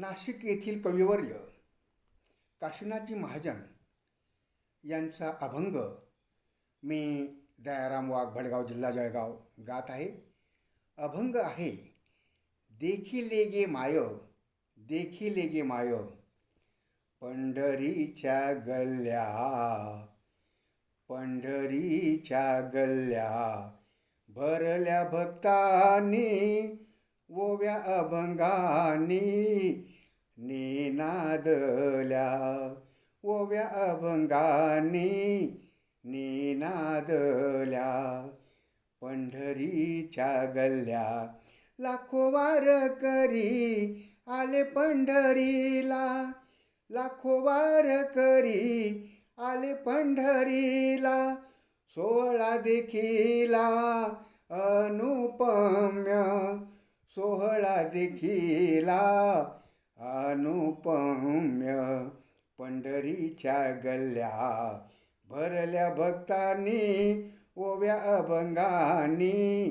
नाशिक येथील कविवर्य काशीनाथजी महाजन यांचा अभंग मी दयाराम वाघ भडगाव जिल्हा जळगाव गात आहे. अभंग आहे देखी गे माय देखी लेगे माय पंढरीच्या गल्ल्या पंढरीच्या गल्ल्या भरल्या भक्तांनी ओव्या अभंगानी निनादल्या. ओव्या अभंगानी निनादल्या. पंढरीच्या गल्ल्या लाखो वारकरी आले पंढरीला. लाखो वारकरी आले पंढरीला. सोहळा देखिला अनुपम्य सोहळा देखिला अनुपम्य पंढरीच्या गल्ल्या भरल्या भक्तांनी ओव्या अभंगानी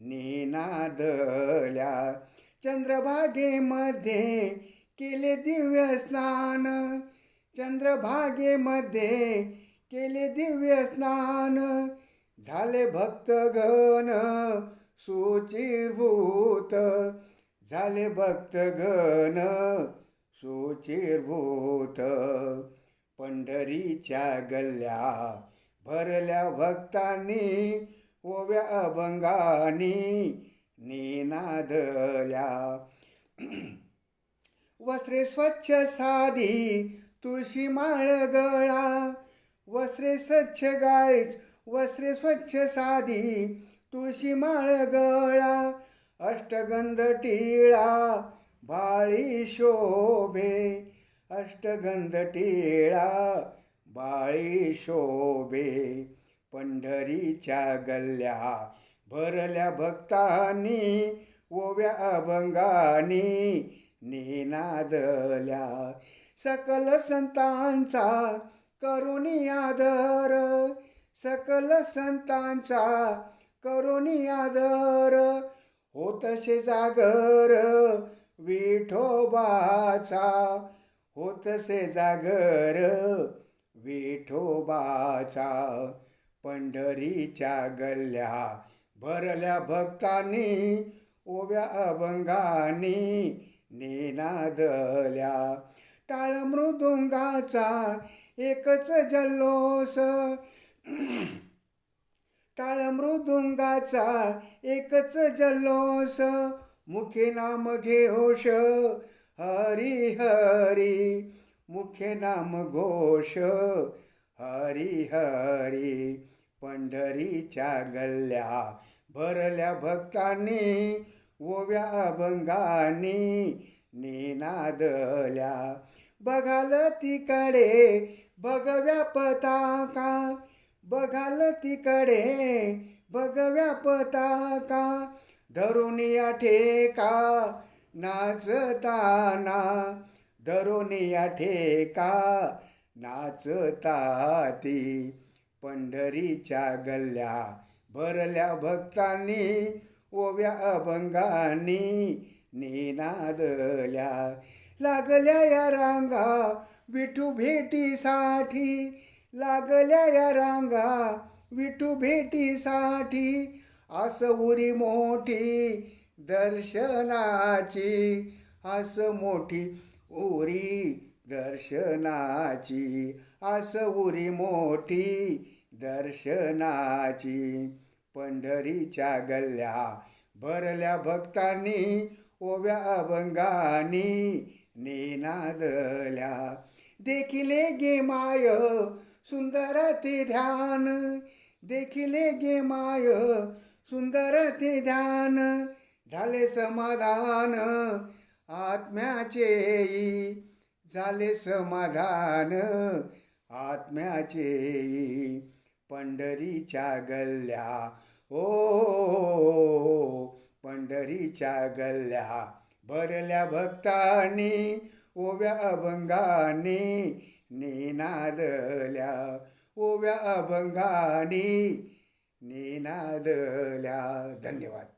निनादल्या. चंद्रभागेमध्ये केले दिव्य स्नान चंद्रभागेमध्ये केले दिव्य स्नान. झाले भक्तगण सुचिरभूत झाले भक्तगण सुचिरभूत पंढरीच्या गल्ल्या भरल्या भक्तांनी ओव्या अभंगानी निनादल्या. वस्त्रे स्वच्छ साधी तुळशी माळ गळा. वस्त्रे स्वच्छ गायच वस्त्रे स्वच्छ साधी तुळशी माळ गळा अष्टगंध टिळा बाळी शोभे. अष्टगंध टिळा बाळी शोभे. पंढरीच्या गल्ल्या भरल्या भक्तांनी ओव्या अभंगानी निनादल्या. सकल संतांचा करुणी आदर सकल संतांचा करुणी आदर होतसे जागर विठोबाचा होतसे जागर विठोबाचा. पंढरीच्या गल्ल्या भरल्या भक्तांनी ओव्या अभंगानी नेनादल्या. टाळ मृदुंगाचा एकच जल्लोष टाळ मृदुंगाचा एकच जल्लोष. मुखे नाम घोष हरी हरी. मुखे नाम घोष. हरी हरी. पंढरीच्या गल्ल्या भरल्या भक्तांनी ओव्या अभंगानी निनादल्या. बघाल तिकडे भगव्या पताका बघाल तिकडे बघव्या पताका धरून या ठेका नाचताना धरून या ठेका नाचताती पंढरीच्या गल्ल्या भरल्या भक्तांनी ओव्या अभंगांनी निनादल्या. लागल्या या रांगा विठू भेटीसाठी लागल्या या रांगा विठू भेटीसाठी. आस उरी मोठी दर्शनाची आस मोठी उरी दर्शनाची आस उरी मोठी दर्शनाची. पंढरीच्या गल्ल्या भरल्या भक्तांनी ओव्या अभंगानी नेनादल्या. देखिले गे माय सुंदर ते ध्यान देखिले गे माय. सुंदर ते ध्यान झाले समाधान. आत्म्याचे झाले समाधान. आत्म्याचे पंढरीच्या गल्ल्या. ओ पंढरीच्या गल्ल्या. भरल्या भक्तांनी ओव्या अभंगानी निनादल्या ओव्या अभंगानी निनादल्या. धन्यवाद.